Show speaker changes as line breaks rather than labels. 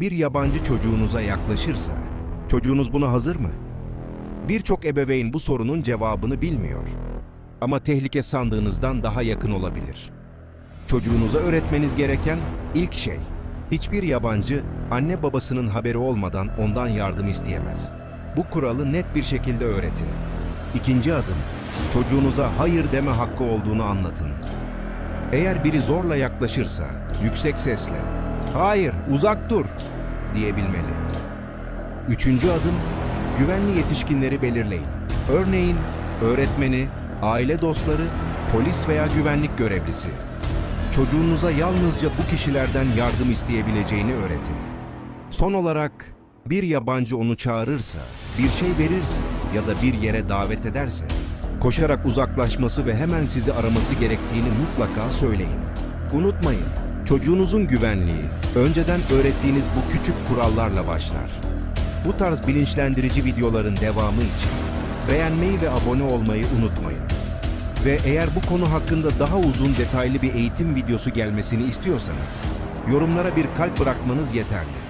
Bir yabancı çocuğunuza yaklaşırsa, çocuğunuz buna hazır mı? Birçok ebeveyn bu sorunun cevabını bilmiyor. Ama tehlike sandığınızdan daha yakın olabilir. Çocuğunuza öğretmeniz gereken ilk şey, hiçbir yabancı anne babasının haberi olmadan ondan yardım isteyemez. Bu kuralı net bir şekilde öğretin. İkinci adım, çocuğunuza hayır deme hakkı olduğunu anlatın. Eğer biri zorla yaklaşırsa, yüksek sesle, hayır uzak dur diyebilmeli. Üçüncü adım, güvenli yetişkinleri belirleyin. Örneğin öğretmeni, aile dostları, polis veya güvenlik görevlisi. Çocuğunuza yalnızca bu kişilerden yardım isteyebileceğini öğretin. Son olarak bir yabancı onu çağırırsa, bir şey verirse ya da bir yere davet ederse, koşarak uzaklaşması ve hemen sizi araması gerektiğini mutlaka söyleyin. Unutmayın, çocuğunuzun güvenliği önceden öğrettiğiniz bu küçük kurallarla başlar. Bu tarz bilinçlendirici videoların devamı için beğenmeyi ve abone olmayı unutmayın. Ve eğer bu konu hakkında daha uzun detaylı bir eğitim videosu gelmesini istiyorsanız, yorumlara bir kalp bırakmanız yeterli.